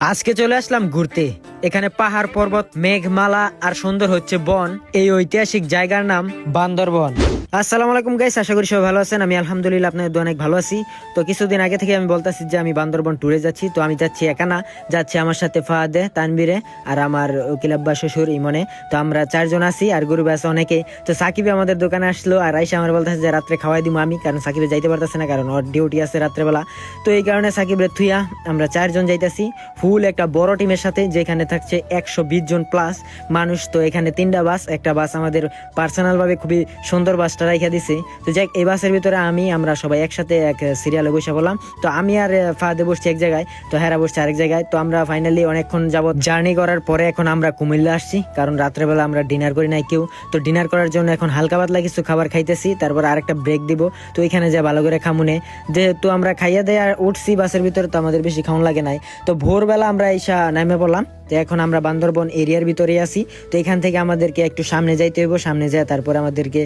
আজকে চলে আসলাম ঘুরতে। এখানে পাহাড়, পর্বত, মেঘমালা আর সুন্দর হচ্ছে বন। এই ঐতিহাসিক জায়গার নাম বান্দরবন। আসসালামু আলাইকুম গাইস আশা করি সবাই ভালো আছেন। আমি আলহামদুলিল্লাহ আপনাদের অনেক ভালো আছি। তো কিছুদিন আগে থেকে আমি বলতেছি যে আমি বান্দরবন ট্যুরে যাচ্ছি। তো আমি যাচ্ছি একা না, যাচ্ছি আমার সাথে ফাহাদে তানবিরে আর আমার উকিল আব্বা শ্বশুর ইমনে। তো আমরা চারজন আছি আর গরু আছে অনেকে। তো সাকিবে আমাদের দোকানে আসলো আর আইসা আমার বলতেছে যে রাত্রে খাওয়াই দিব আমি, কারণ সাকিবে যাইতে পারতেছে না, কারণ ওর ডিউটি আছে রাত্রেবেলা। তো এই কারণে সাকিবের থুইয়া আমরা চারজন যাইতেছি। ফুল একটা বড় টিমের সাথে, যেখানে থাকছে একশো বিশ জন প্লাস মানুষ তো এখানে তিনটা বাস একটা বাস আমাদের পার্সোনাল ভাবে খুবই সুন্দর বাসটা রাখা দিছে। তো যাই এই বাসের ভিতরে আমি, আমরা সবাই একসাথে এক সিরিয়ালে বসে বললাম তো আমি আর ফাহাদে বসছি এক জায়গায়, তো হেরা বসছে আরেক জায়গায়। তো আমরা ফাইনালি অনেকক্ষণ যাবত জার্নি করার পরে এখন আমরা কুমিল্লা আসছি, কারণ রাত্রেবেলা আমরা ডিনার করি নাই কেউ। তো ডিনার করার জন্য এখন হালকা পাতলা কিছু খাবার খাইতেছি, তারপর আরেকটা ব্রেক দিব। তো এখানে যা ভালো করে খামুনে যেহেতু আমরা খাইয়া দেয়া উঠছি বাসের ভিতরে, তো আমাদের বেশি খাওয়ান লাগে নাই। তো ভোরবেলা আমরা এসা নামে পড়লাম। তো এখন আমরা বান্দরবন এরিয়ার ভিতরে আছি। তো এখান থেকে আমাদেরকে একটু সামনে যাইতে হইব, সামনে যায় তারপর আমাদেরকে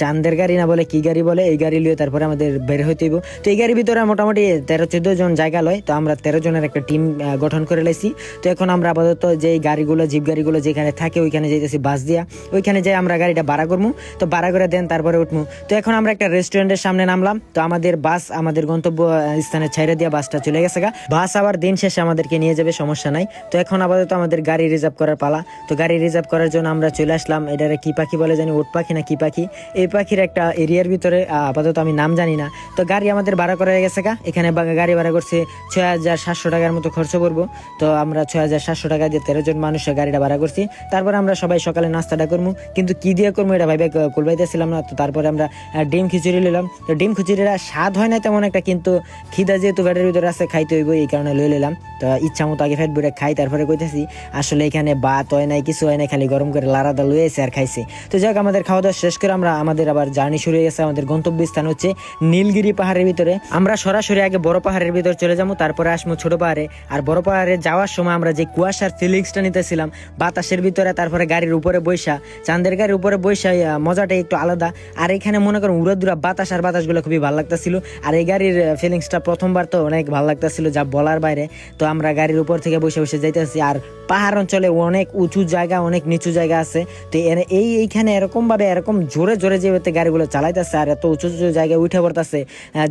চান্দের গাড়ি না বলে কি গাড়ি বলে, এই গাড়ি লিয়ে তারপরে আমাদের বের হইতে হইব। তো এই গাড়ির ভিতরে মোটামুটি তেরো চোদ্দ জন জায়গা লয়, তো আমরা তেরো জনের একটা টিম গঠন করে লাইছি। তো এখন আমরা আপাতত যে গাড়িগুলো, জিপ গাড়িগুলো যেখানে থাকে, ওইখানে যাইতেছি বাস দিয়া। ওইখানে যাই আমরা গাড়িটা ভাড়া করব তো ভাড়া করে দেন, তারপরে উঠবো তো এখন আমরা একটা রেস্টুরেন্টের সামনে নামলাম। তো আমাদের বাস, আমাদের গন্তব্য স্থানে ছেড়ে দিয়া বাসটা চলে গেছে গা। বাস আবার দিন শেষে আমাদেরকে নিয়ে যাবে, সমস্যা নাই। তো এখন আপাতত আমাদের গাড়ি রিজার্ভ করার পালা। তো গাড়ি রিজার্ভ করার জন্য আমরা চলে আসলাম। এটারে কি পাখি বলে জানি? উট পাখি না কি পাখি? এই পাখির একটা এরিয়ার ভিতরে আপাতত আমি নাম জানি না। তো গাড়ি আমাদের ভাড়া করা হয়ে গেছে গা। এখানে গাড়ি ভাড়া করছে ছয় হাজার সাতশো টাকার মতো খরচ পড়ব। তো আমরা ছয় হাজার সাতশো টাকা দিয়ে তেরো জন মানুষের গাড়িটা ভাড়া করছি। তারপর আমরা সবাই সকালে নাস্তাটা করব। কিন্তু কি দিয়ে করব এটা ভাইবে কুলবাইতেছিলাম না। তো তারপরে আমরা ডিম খিচুড়ি নিলাম তো ডিম খিচুড়িটা স্বাদ হয় না তেমন একটা, কিন্তু খিদা যেহেতু পেটের ভিতরে আছে, খাইতে হইব এই কারণে লই নিলাম তো ইচ্ছা মতো আগে ফেট বুড়ে খাই, তারপরে কইতেছি, আসলে এখানে ভাত হয় নাই, কিছু হয় নাই, খালি গরম করে লাড়াদা লুয়েছে আর খাইছে। তো যাক আমাদের খাওয়া দাওয়া শেষ করে আমরা আমাদের আবার জার্নি শুরু হয়ে গেছে, আমাদের গন্তব্য স্থান হচ্ছে নীলগিরি পাহাড়ের ভিতরে। আমরা সরাসরি আগে বড় পাহাড়ের ভিতরে চলে যাব, তারপরে আসব ছোট পাহাড়ে। আর বড় পাহাড়ে যাওয়ার সময় আমরা যে কুয়াশার ফিলিংসটা নিতেছিলাম, বাতাসের ভিতরে, তারপরে গাড়ির উপরে বৈশা, চাঁদের গাড়ির উপরে বৈশা মজাটা একটু আলাদা। আর এখানে মনে করেন উড়াদুরা বাতাস আর বাতাসগুলো খুবই ভালো লাগতেছিল। আর এই গাড়ির ফিলিংসটা প্রথমবার তো অনেক ভালো লাগতেছিল যা বলার বাইরে। তো আমরা গাড়ির উপর থেকে বসে বসে যাইতেছি আর পাহাড় অঞ্চলে অনেক উঁচু জায়গা, অনেক নিচু জায়গা আছে। তো এই এইখানে এরকম ভাবে এরকম জোরে জোরে যেভাবে গাড়িগুলো চালাইতেছে আর এত উঁচু উঁচু জায়গায় উঠে পড়তেছে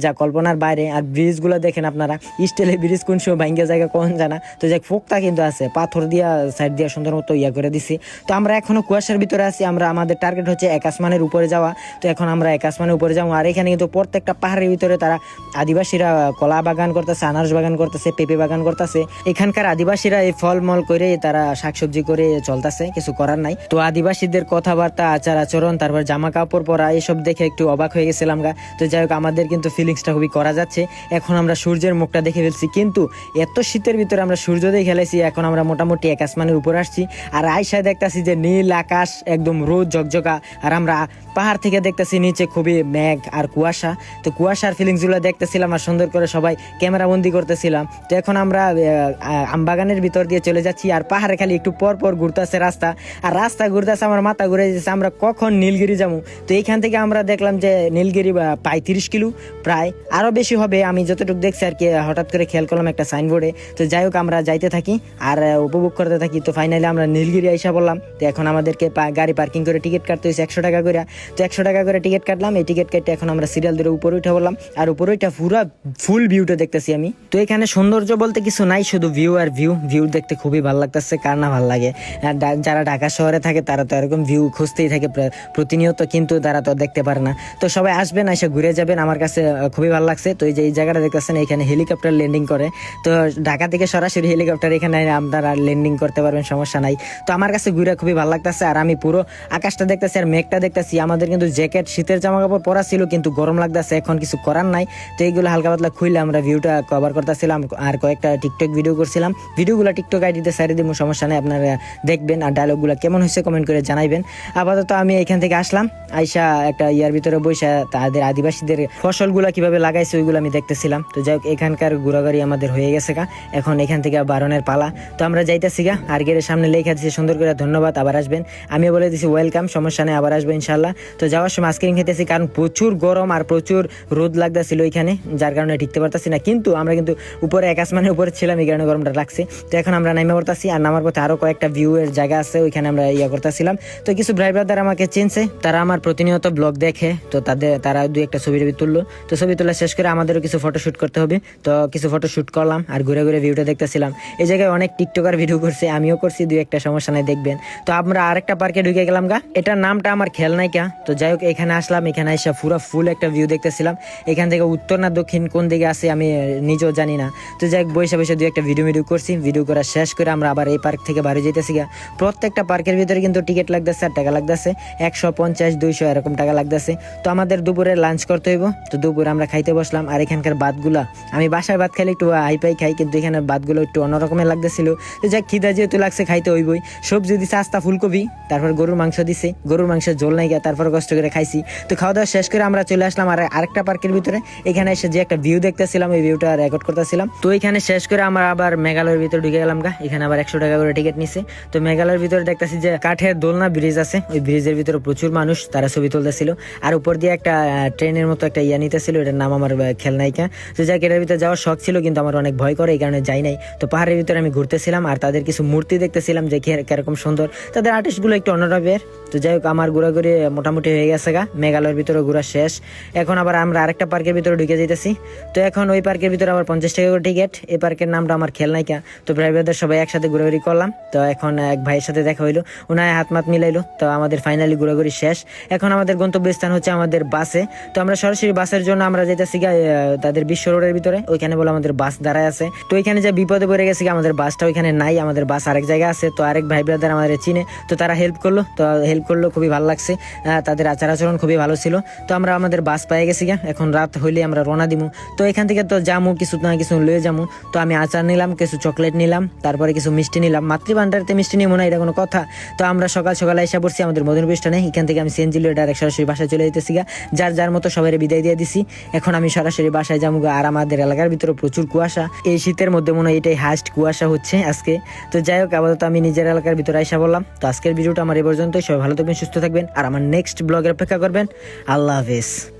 যা কল্পনার বাইরে। আর ব্রিজগুলো দেখেন আপনারা, স্টিলের ব্রিজ কোন সময় ভাঙ্গে জায়গা কোন জানা। তো যে ফোকটা কিন্তু আছে, পাথর দিয়া, সাইড দিয়া সুন্দর মতো ইয়া করে দিছি। তো আমরা এখনও কুয়াশার ভিতরে আছি, আমরা, আমাদের টার্গেট হচ্ছে এক আসমানের উপরে যাওয়া। তো এখন আমরা এক আসমানের উপরে যাব, আর এখানে কিন্তু প্রত্যেকটা পাহাড়ের ভিতরে তারা আদিবাসীরা কলা বাগান করতেছে, আনারস বাগান করতেছে, পেঁপে বাগান করতেছে। এখানকার আদিবাসীরা এই ফল মল করে তারা শাকসবজি করে চলতেছে, কিছু করার নাই। তো আদিবাসীদের কথাবার্তা, আচার আচরণ, তারপর জামা কাপড় পরা, এসব দেখে একটু অবাক হয়ে গেছিলাম গা। তো যাই হোক, আমাদের কিন্তু ফিলিংসটা খুবই করা যাচ্ছে। এখন আমরা সূর্যের মুখটা দেখে ফেলছি। কিন্তু এত শীতের ভিতরে আমরা সূর্য দেখে ফেলেছি, এখন আমরা মোটামুটি এক আসমানের উপর আসছি। আর আয়সায় দেখতাছি যে নীল আকাশ একদম রোদ ঝকঝকা। আর আমরা পাহাড় থেকে দেখতেছি নিচে খুবই মেঘ আর কুয়াশা। তো কুয়াশার ফিলিংসগুলো দেখতেছিলাম আর সুন্দর করে সবাই ক্যামেরা বন্দি করতেছিলাম। তো এখন আমরা আমবাগানের ভিতর দিয়ে চলে যাচ্ছি আর পাহাড়ে খালি একটু পর পর ঘুরতেছে রাস্তা। আর রাস্তা ঘুরতেছে, আমার মাথা ঘুরে যাচ্ছে, আমরা কখন নীলগিরি যাব? তো এইখান থেকে আমরা দেখলাম যে নীলগিরি বা তিরিশ কিলো, প্রায় আরও বেশি হবে। আমি যতটুকু দেখছি আর কি, হঠাৎ করে খেয়াল করলাম একটা সাইনবোর্ডে তো যাই হোক, আমরা যাইতে থাকি আর উপভোগ করতে থাকি। তো ফাইনালি আমরা নীলগিরি আইসা বললাম, তো এখন আমাদেরকে গাড়ি পার্কিং করে টিকিট কাটতে হয়েছে একশো টাকা করে তো একশো টাকা করে টিকিট কাটলাম, এই টিকিট কেটে এখন আমরা সিরিয়াল ধরে উপরে উঠে বললাম। আর উপরে উঠে পুরো ফুল ভিউটা দেখতেছি আমি। তো এখানে সৌন্দর্য বলতে কিছু নাই, শুধু ভিউ আর ভিউ ভিউ দেখতে খুবই ভালো লাগতেছে, কার না ভালো লাগে। যারা ঢাকা শহরে থাকে, তারা তো এরকম ভিউ খুঁজতেই থাকে প্রতিনিয়ত, কিন্তু তারা তো দেখতে পারে না। তো সবাই আসবেন, এসে ঘুরে যাবেন, আমার কাছে খুবই ভালো লাগছে। তো এই যে, এই জায়গাটা দেখতেছেন, এখানে হেলিকপ্টার ল্যান্ডিং করে। তো ঢাকা থেকে সরাসরি হেলিকপ্টার এখানে আপনারা ল্যান্ডিং করতে পারবেন, সমস্যা নাই। তো আমার কাছে ঘুরে খুবই ভালো লাগতেছে, আর আমি পুরো আকাশটা দেখতেছি আর মেঘটা দেখতেছি। আমাদের কিন্তু জ্যাকেট শীতের জামা কাপড় পরা ছিল, কিন্তু গরম লাগতেছে, এখন কিছু করার নাই। তো এইগুলো হালকা পাতলা খুইলে আমরা ভিউটা কভার করতেছিলাম, আর কয়েকটা টিকটক ভিডিও করছিলাম। ভিডিওগুলো টিকটক আইডিতে সারি দিব সমস্যা নেই, আপনারা দেখবেন আর ডায়লগুলো কেমন হয়েছে কমেন্ট করে জানাইবেন। আপাতত আমি এখান থেকে আসলাম, আইসা একটা ইয়ার ভিতরে বসে তাদের আদিবাসীদের ফসলগুলা কীভাবে লাগাইছে ওইগুলো আমি দেখতেছিলাম। তো যাই হোক, এখানকার ঘোরাঘুরি আমাদের হয়ে গেছে গা। এখন এখান থেকে বারণের পালা। তো আমরা যাইতেছি গা, আর গেটের সামনে লেখা দিচ্ছি সুন্দর করে ধন্যবাদ, আবার আসবেন। আমি বলে দিছি ওয়েলকাম সমস্যা নেই, আবার আসব ইনশাল্লাহ তো যাওয়ার সময় আইসক্রিম খেতেছি, কারণ প্রচুর গরম আর প্রচুর রোদ লাগতেছিল এখানে যার কারণে টিকতে পারতাছি না। কিন্তু আমরা কিন্তু উপরে এক আসমানের উপরে ছিলাম, এই কারণে গরমটা লাগছে। তো এখন আমরা নামে পড়তাছি, আর নামার পথে আরও কয়েকটা ভিউ এর জায়গা আছে, ওইখানে আমরা ইয়া করতেছিলাম। তো কিছু ভাই ব্রাদার আমাকে চিনছে, তারা আমার প্রতিনিয়ত ব্লগ দেখে, তো তাদের, তারা দুই একটা ছবি টবি তুললো। তো ছবি তোলা শেষ করে আমাদেরও কিছু ফটো শুট করতে হবে। তো কিছু ফটো শুট করলাম, আর ঘুরে ঘুরে ভিউটা দেখতেছিলাম। এই জায়গায় অনেক টিকটকার ভিডিও করছে, আমিও করছি, দুই একটা সমস্যা নাই, দেখবেন। তো আমরা আরেকটা পার্কে ঢুকে গেলাম গা। এটার নামটা আমার খেয়াল নাই কা তো যাই হোক, এখানে আসলাম, এখানে এসে পুরো ফুল একটা ভিউ দেখতেছিলাম। এখান থেকে উত্তর না দক্ষিণ কোন দিকে আছে, আমি নিজেও জানি না। তো যাই হোক, বসে বসে দুই একটা ভিডিও ভিডিও করছি ভিডিও করা শেষ। করে আমরা আবার এই পার্ক থেকে বাড়ি যেতেছি গা প্রত্যেকটা পার্কের ভিতরে কিন্তু টিকিট লাগতেছে, আর টাকা লাগতেছে। একশো পঞ্চাশ, দুইশো এরকম টাকা লাগতেছে। তো আমাদের দুপুরে লাঞ্চ করতে হইব। তো দুপুরে আমরা খাইতে বসলাম। আর এখানকার ভাতগুলা আমি বাসায় ভাত খাইলে একটু হাই পাই খাই, কিন্তু এখানে ভাতগুলো একটু অন্যরকমের লাগতেছিল। তো যাক, খিদা যেহেতু লাগছে, খাইতে হইবই। সবজি দিছে, আস্তা ফুলকপি, তারপর গরুর মাংস দিছে। গরুর মাংসের ঝোল নাই গিয়া, তারপর কষ্ট করে খাইছি। তো খাওয়া দাওয়া শেষ করে আমরা চলে আসলাম আর আরেকটা পার্কের ভিতরে। এখানে এসে যে একটা ভিউ দেখতেছিলাম, ওই ভিউটা রেকর্ড করতেছিলাম। তো এখানে শেষ করে আমরা আবার মেঘালয়ের ভিতরে ঢুকে গেলাম গা। এখানে আবার একশো টাকা করে টিকিট নিছে। তো মেঘালয়ের ভিতরে দেখতেছি যে কাঠের দোলনা ব্রিজ আছে। ওই ব্রিজের ভিতরে প্রচুর মানুষ, তারা ছবি তুলতেছিল। আর উপর দিয়ে একটা ট্রেনের মতো একটা ইয়া নিতেছিল, এটার নাম আমার খেলনাইকা তো যাক, এটার ভিতরে যাওয়ার শখ ছিল, কিন্তু আমার অনেক ভয় করে, এই কারণে যাই নাই। তো পাহাড়ের ভিতরে আমি ঘুরতেছিলাম, আর তাদের কিছু মূর্তি দেখতেছিলাম, যে কীরকম সুন্দর। তাদের আর্টিস্টগুলো একটু অন্যরকমের তো যাই হোক, আমার ঘোরাঘুরি মোটামুটি হয়ে গেছে গা। মেঘালয়ের ভিতরে ঘোরা শেষ। এখন আবার আমরা আরেকটা পার্কের ভিতরে ঢুকে যেতেছি তো এখন ওই পার্কের ভিতরে আবার পঞ্চাশ টাকা করে টিকিট এই পার্কের নামটা আমার খেয়াল নাইকা তো প্রাইভেটদের সবাই একসাথে ঘোরাঘুরি করলাম। তো এখন এক ভাইয়ের সাথে দেখা হইল। ওনায় হাত মাত মিলাইলো। তো আমাদের ফাইনালি ঘোরাঘুরি শেষ। এখন আমাদের গন্তব্যস্থান হচ্ছে আমাদের বাসে। তো আমরা সরাসরি বাসের জন্য আমরা যেতেছি তাদের বিশ্ব রোডের ভিতরে। ওইখানে বলে আমাদের বাস দাঁড়ায় আছে। তো ওইখানে যে বিপদে পড়ে গেছে আমাদের বাসটা ওইখানে নাই। আমাদের বাস আরেক জায়গায় আছে। তো আরেক ভাই ব্রাদার আমাদের চিনে। তো তারা হেল্প করল। তো হেল্প করল, খুবই ভালো লাগছে। তাদের আচার আচরণ খুবই ভালো ছিল। তো আমরা আমাদের বাস পেয়ে গেছি এখন রাত হইলে আমরা রওনা দিমু। তো এখান থেকে তো যামু, কিছু না কিছু লয়ে যামু। তো আমি আচার নিলাম, কিছু চকলেট নিলাম। তারপরে কিছু মিষ্টি নিলাম। মাতৃভান্ডারতে মিষ্টি নিয়ে মনে হয় এটা কোনো কথা। তো আমরা সকাল সকালে এসে পড়ছি আমাদের মদন স্টেশনে এখান থেকে আমি সিএনজি লিয়ে ডাইরেক্ট সরাসরি বাসায় চলে যেতেছি গা। যার যার মতো সবাই বিদায় দিয়ে দিছি। এখন আমি সরাসরি বাসায় যাব। আর আমাদের এলাকার ভিতরে প্রচুর কুয়াশা। এই শীতের মধ্যে মনে হয় এটাই হাস্ট কুয়াশা হচ্ছে আজকে। তো যাই হোক, আপাতত আমি নিজের এলাকার ভিতরে আইসা বললাম তো আজকের ভিডিওটা আমার এ পর্যন্তই। সবাই ভালো থাকবেন, সুস্থ থাকবেন। আর আমার নেক্সট ব্লগের অপেক্ষা করবেন। আল্লাহ হাফেজ।